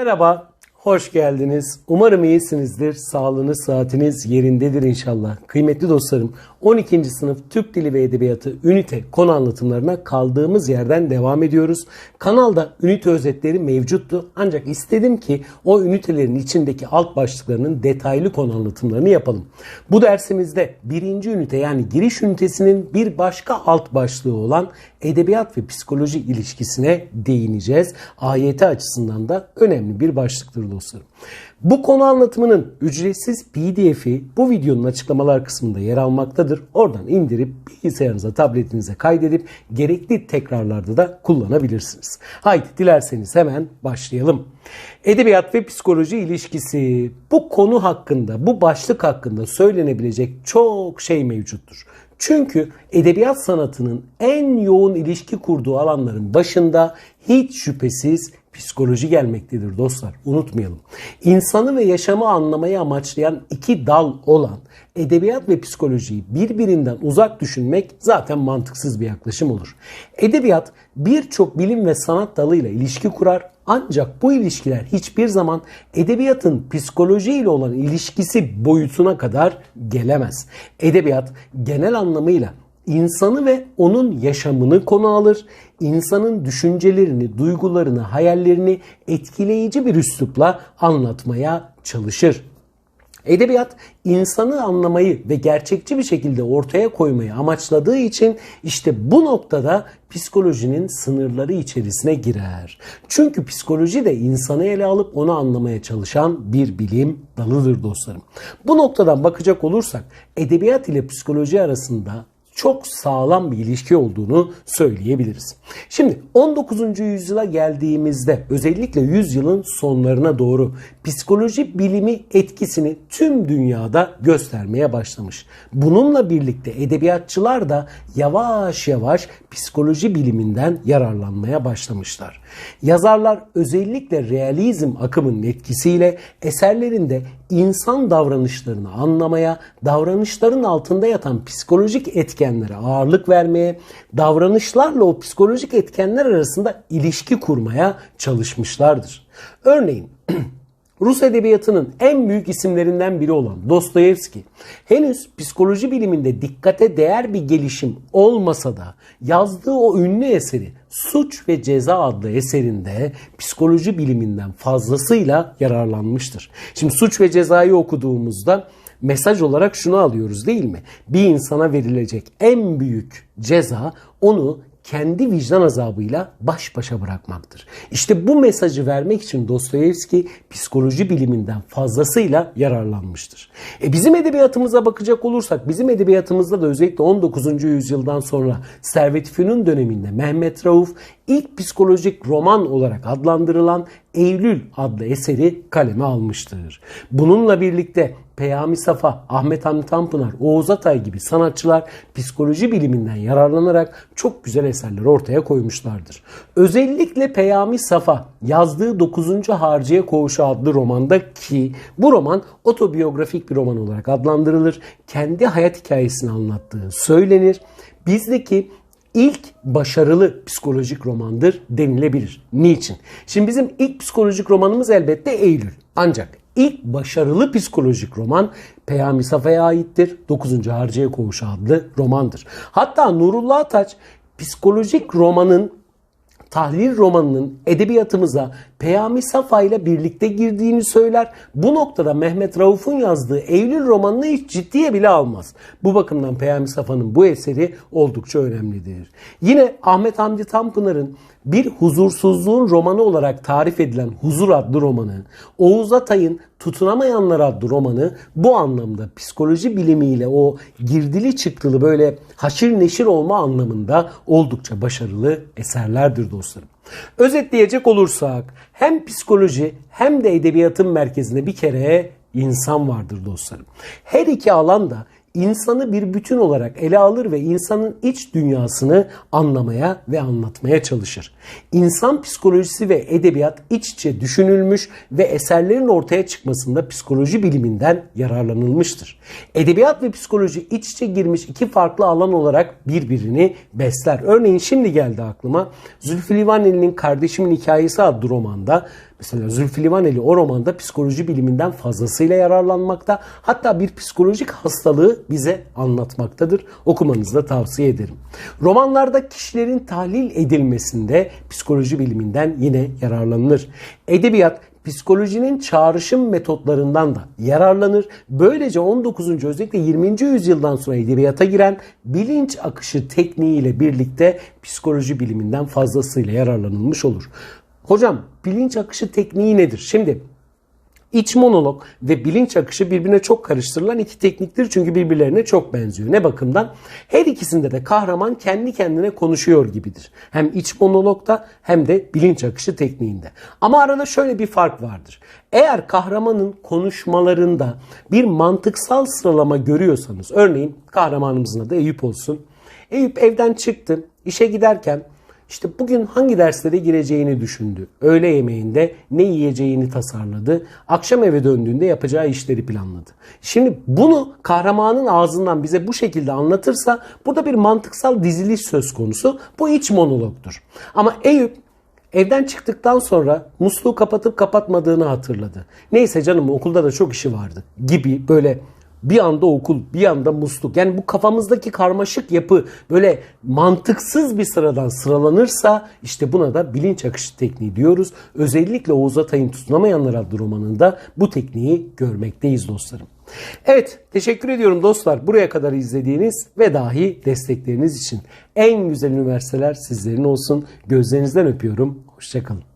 Merhaba, hoş geldiniz. Umarım iyisinizdir. Sağlığınız, saatiniz yerindedir inşallah. Kıymetli dostlarım, 12. sınıf Türk Dili ve Edebiyatı ünite konu anlatımlarına kaldığımız yerden devam ediyoruz. Kanalda ünite özetleri mevcuttu. Ancak istedim ki o ünitelerin içindeki alt başlıklarının detaylı konu anlatımlarını yapalım. Bu dersimizde birinci ünite yani giriş ünitesinin bir başka alt başlığı olan edebiyat ve psikoloji ilişkisine değineceğiz. AYT açısından da önemli bir başlıktır dostlarım. Bu konu anlatımının ücretsiz PDF'i bu videonun açıklamalar kısmında yer almaktadır. Oradan indirip bilgisayarınıza, tabletinize kaydedip gerekli tekrarlarda da kullanabilirsiniz. Haydi dilerseniz hemen başlayalım. Edebiyat ve psikoloji ilişkisi. Bu konu hakkında, bu başlık hakkında söylenebilecek çok şey mevcuttur. Çünkü edebiyat sanatının en yoğun ilişki kurduğu alanların başında hiç şüphesiz psikoloji gelmektedir dostlar. Unutmayalım. İnsanı ve yaşamı anlamayı amaçlayan iki dal olan edebiyat ve psikolojiyi birbirinden uzak düşünmek zaten mantıksız bir yaklaşım olur. Edebiyat birçok bilim ve sanat dalıyla ilişki kurar ancak bu ilişkiler hiçbir zaman edebiyatın psikoloji ile olan ilişkisi boyutuna kadar gelemez. Edebiyat genel anlamıyla insanı ve onun yaşamını konu alır. insanın düşüncelerini, duygularını, hayallerini etkileyici bir üslupla anlatmaya çalışır. Edebiyat insanı anlamayı ve gerçekçi bir şekilde ortaya koymayı amaçladığı için işte bu noktada psikolojinin sınırları içerisine girer. Çünkü psikoloji de insanı ele alıp onu anlamaya çalışan bir bilim dalıdır dostlarım. Bu noktadan bakacak olursak edebiyat ile psikoloji arasında çok sağlam bir ilişki olduğunu söyleyebiliriz. Şimdi 19. yüzyıla geldiğimizde özellikle yüzyılın sonlarına doğru psikoloji bilimi etkisini tüm dünyada göstermeye başlamış. Bununla birlikte edebiyatçılar da yavaş yavaş psikoloji biliminden yararlanmaya başlamışlar. Yazarlar özellikle realizm akımının etkisiyle eserlerinde insan davranışlarını anlamaya, davranışların altında yatan psikolojik etkenlere ağırlık vermeye, davranışlarla o psikolojik etkenler arasında ilişki kurmaya çalışmışlardır. Örneğin Rus edebiyatının en büyük isimlerinden biri olan Dostoyevski henüz psikoloji biliminde dikkate değer bir gelişim olmasa da yazdığı o ünlü eseri Suç ve Ceza adlı eserinde psikoloji biliminden fazlasıyla yararlanmıştır. Şimdi Suç ve Ceza'yı okuduğumuzda mesaj olarak şunu alıyoruz değil mi? Bir insana verilecek en büyük ceza onu kendi vicdan azabıyla baş başa bırakmaktır. İşte bu mesajı vermek için Dostoyevski psikoloji biliminden fazlasıyla yararlanmıştır. E bizim edebiyatımıza bakacak olursak bizim edebiyatımızda da özellikle 19. yüzyıldan sonra Servet Fünun döneminde Mehmet Rauf ilk psikolojik roman olarak adlandırılan Eylül adlı eseri kaleme almıştır. Bununla birlikte Peyami Safa, Ahmet Hamdi Tanpınar, Oğuz Atay gibi sanatçılar psikoloji biliminden yararlanarak çok güzel eserler ortaya koymuşlardır. Özellikle Peyami Safa yazdığı 9. Harciye Koğuşu adlı romanda ki bu roman otobiyografik bir roman olarak adlandırılır. Kendi hayat hikayesini anlattığı söylenir. Bizdeki ilk başarılı psikolojik romandır denilebilir. Niçin? Şimdi bizim ilk psikolojik romanımız elbette Eylül. Ancak ilk başarılı psikolojik roman Peyami Safa'ya aittir. 9. Harciye Koğuşu adlı romandır. Hatta Nurullah Ataç psikolojik romanın tahlil romanının edebiyatımıza Peyami Safa ile birlikte girdiğini söyler. Bu noktada Mehmet Rauf'un yazdığı Eylül romanını hiç ciddiye bile almaz. Bu bakımdan Peyami Safa'nın bu eseri oldukça önemlidir. Yine Ahmet Hamdi Tanpınar'ın bir huzursuzluğun romanı olarak tarif edilen Huzur adlı romanı, Oğuz Atay'ın Tutunamayanlar adlı romanı bu anlamda psikoloji bilimiyle o girdili çıktılı böyle haşir neşir olma anlamında oldukça başarılı eserlerdir dostlarım. Özetleyecek olursak hem psikoloji hem de edebiyatın merkezinde bir kere insan vardır dostlarım. Her iki alanda insanı bir bütün olarak ele alır ve insanın iç dünyasını anlamaya ve anlatmaya çalışır. İnsan psikolojisi ve edebiyat iç içe düşünülmüş ve eserlerin ortaya çıkmasında psikoloji biliminden yararlanılmıştır. Edebiyat ve psikoloji iç içe girmiş iki farklı alan olarak birbirini besler. Örneğin şimdi geldi aklıma Zülfü Livaneli'nin Kardeşimin Hikayesi adlı romanda Mesela Zülfü Livaneli o romanda psikoloji biliminden fazlasıyla yararlanmakta. Hatta bir psikolojik hastalığı bize anlatmaktadır. Okumanızı da tavsiye ederim. Romanlarda kişilerin tahlil edilmesinde psikoloji biliminden yine yararlanılır. Edebiyat psikolojinin çağrışım metotlarından da yararlanır. Böylece 19. özellikle 20. yüzyıldan sonra edebiyata giren bilinç akışı tekniğiyle birlikte psikoloji biliminden fazlasıyla yararlanılmış olur. Hocam bilinç akışı tekniği nedir? Şimdi İç monolog ve bilinç akışı birbirine çok karıştırılan iki tekniktir çünkü birbirlerine çok benziyor. Ne bakımdan? Her ikisinde de kahraman kendi kendine konuşuyor gibidir. Hem iç monologda hem de bilinç akışı tekniğinde. Ama arada şöyle bir fark vardır. Eğer kahramanın konuşmalarında bir mantıksal sıralama görüyorsanız, örneğin kahramanımızın adı Eyüp olsun. Eyüp evden çıktı, işe giderken işte bugün hangi derslere gireceğini düşündü. Öğle yemeğinde ne yiyeceğini tasarladı. Akşam eve döndüğünde yapacağı işleri planladı. Şimdi bunu kahramanın ağzından bize bu şekilde anlatırsa burada bir mantıksal diziliş söz konusu. Bu iç monologdur. Ama Eyüp Evden çıktıktan sonra musluğu kapatıp kapatmadığını hatırladı. Neyse canım okulda da çok işi vardı gibi böyle bir anda okul, bir anda musluk. Yani bu kafamızdaki karmaşık yapı böyle mantıksız bir sıradan sıralanırsa işte buna da bilinç akışı tekniği diyoruz. Özellikle Oğuz Atay'ın Tutunamayanlar adlı romanında bu tekniği görmekteyiz dostlarım. Evet teşekkür ediyorum dostlar buraya kadar izlediğiniz ve dahi destekleriniz için. En güzel üniversiteler sizlerin olsun. Gözlerinizden öpüyorum. Hoşçakalın.